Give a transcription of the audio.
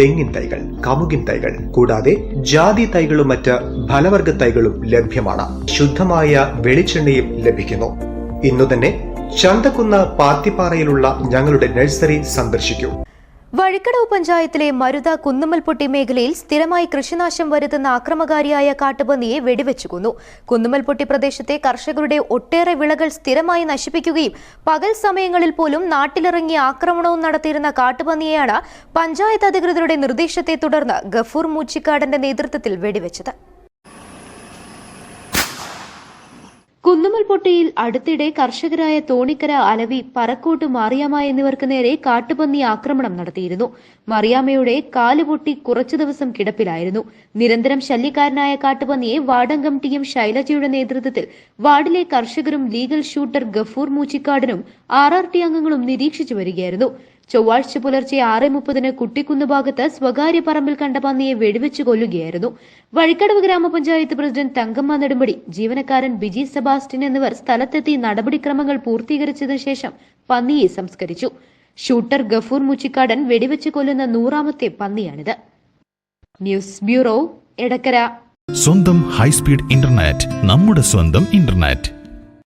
തെങ്ങിൻ തൈകൾ കമുകിൻ തൈകൾ കൂടാതെ ജാതി തൈകളും മറ്റ് ഫലവർഗ തൈകളും ലഭ്യമാണ്. ശുദ്ധമായ വെളിച്ചെണ്ണയും ലഭിക്കുന്നു. ഇന്നു തന്നെ ചന്തക്കുന്ന് പാത്തിപ്പാറയിലുള്ള ഞങ്ങളുടെ നഴ്സറി സന്ദർശിക്കൂ. വഴിക്കടവ് പഞ്ചായത്തിലെ മരുത കുന്നുമ്മൽപൊട്ടി മേഖലയിൽ സ്ഥിരമായി കൃഷിനാശം വരുത്തുന്ന ആക്രമകാരിയായ കാട്ടുപന്നിയെ വെടിവെച്ചു കൊന്നു. കുന്നുമ്മൽപൊട്ടി പ്രദേശത്തെ കർഷകരുടെ ഒട്ടേറെ വിളകൾ സ്ഥിരമായി നശിപ്പിക്കുകയും പകൽ സമയങ്ങളിൽ പോലും നാട്ടിലിറങ്ങി ആക്രമണവും നടത്തിയിരുന്ന കാട്ടുപന്നിയെയാണ് പഞ്ചായത്ത് അധികൃതരുടെ നിർദ്ദേശത്തെ തുടർന്ന് ഗഫൂർ മൂച്ചിക്കാടന്റെ നേതൃത്വത്തിൽ വെടിവെച്ചത്. കുന്നുമൽപൊട്ടിയിൽ അടുത്തിടെ കർഷകരായ തോണിക്കര അലവി പറക്കോട്ട് മാറിയാമ എന്നിവർക്ക് നേരെ കാട്ടുപന്നി ആക്രമണം നടത്തിയിരുന്നു. മറിയാമ്മയുടെ കാലുപൊട്ടി കുറച്ചു ദിവസം കിടപ്പിലായിരുന്നു. നിരന്തരം ശല്യക്കാരനായ കാട്ടുപന്നിയെ വാടംഗം ടി എം ശൈലജയുടെ നേതൃത്വത്തിൽ വാർഡിലെ കർഷകരും ലീഗൽ ഷൂട്ടർ ഗഫൂർ മൂച്ചിക്കാടനും ആർ ആർ ടി അംഗങ്ങളും നിരീക്ഷിച്ചു വരികയായിരുന്നു. ചൊവ്വാഴ്ച പുലർച്ചെ ആറ് മുപ്പതിന് കുട്ടിക്കുന്ന് ഭാഗത്ത് സ്വകാര്യ പറമ്പിൽ കണ്ട പന്നിയെ വെടിവെച്ചു കൊല്ലുകയായിരുന്നു. വഴിക്കടവ് ഗ്രാമപഞ്ചായത്ത് പ്രസിഡന്റ് തങ്കമ്മ നെടുമ്പടി ജീവനക്കാരൻ ബിജി സെബാസ്റ്റ്യൻ എന്നിവർ സ്ഥലത്തെത്തി നടപടിക്രമങ്ങൾ പൂർത്തീകരിച്ചതിനു ശേഷം പന്നിയെ സംസ്കരിച്ചു. ഷൂട്ടർ ഗഫൂർ മുച്ചിക്കാടൻ വെടിവെച്ച് കൊല്ലുന്ന നൂറാമത്തെ പന്നിയാണിത്. News bureau Edakkara. സ്വന്തം ഹൈസ്പീഡ് ഇന്റർനെറ്റ് നമ്മുടെ സ്വന്തം ഇന്റർനെറ്റ്.